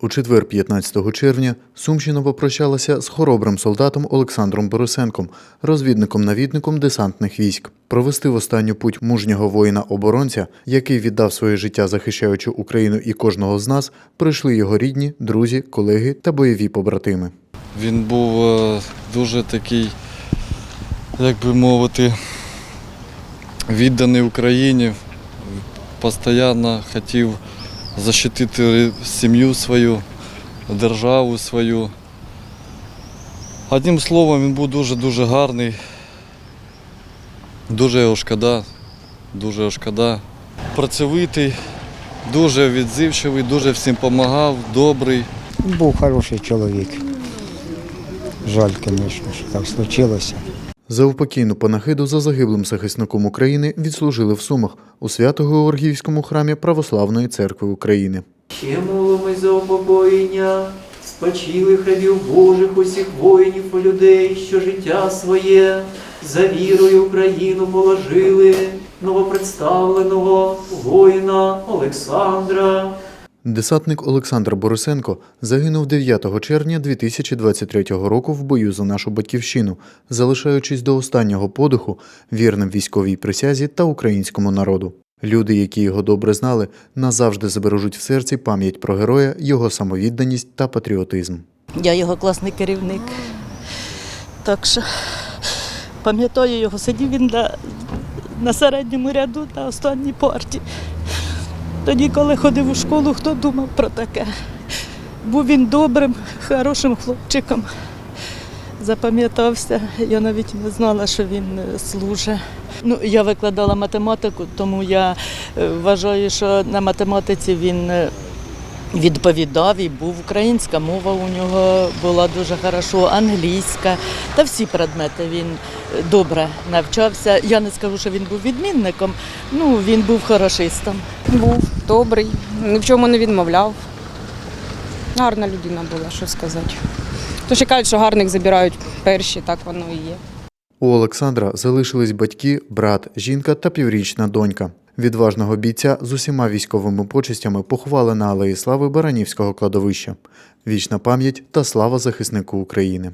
У четвер, 15 червня, Сумщина попрощалася з хоробрим солдатом Олександром Борисенком, розвідником-навідником десантних військ. Провести в останню путь мужнього воїна-оборонця, який віддав своє життя, захищаючи Україну і кожного з нас, прийшли його рідні, друзі, колеги та бойові побратими. Він був е, дуже такий, як би мовити, відданий Україні, постійно хотів захистити сім'ю свою, державу свою. Одним словом, він був дуже-дуже гарний. Дуже його шкода, дуже його шкода. Працьовитий, дуже відзивчивий, дуже всім допомагав, добрий. Був хороший чоловік. Жаль, звісно, що так случилося. За упокійну панахиду за загиблим захисником України відслужили в Сумах у Свято-Георгіївському храмі Православної церкви України. Ще молимось за упокоєння спочилих рабів Божих усіх воїнів і людей, що життя своє за вірою Україну положили новопредставленого воїна Олександра. Десантник Олександр Борисенко загинув 9 червня 2023 року в бою за нашу батьківщину, залишаючись до останнього подиху вірним військовій присязі та українському народу. Люди, які його добре знали, назавжди збережуть в серці пам'ять про героя, його самовідданість та патріотизм. Я його класний керівник. Так що пам'ятаю його, сидів він на, на середньому ряду на останній парті. Тоді, коли ходив у школу, хто думав про таке? Був він добрим, хорошим хлопчиком. Запам'ятався, я навіть не знала, що він е, служить. Ну, я викладала математику, тому я е, вважаю, що на математиці він е, відповідав і був українська мова у нього була дуже хорошо, англійська та всі предмети він добре навчався. Я не скажу, що він був відмінником, ну він був хорошистом. Був добрий, ні в чому не відмовляв. Гарна людина була, що сказати. То ще кажуть, що гарних забирають перші, так воно і є. У Олександра залишились батьки, брат, жінка та піврічна донька. Відважного бійця з усіма військовими почестями поховали на Алеї Слави Баранівського кладовища. Вічна пам'ять та слава захиснику України.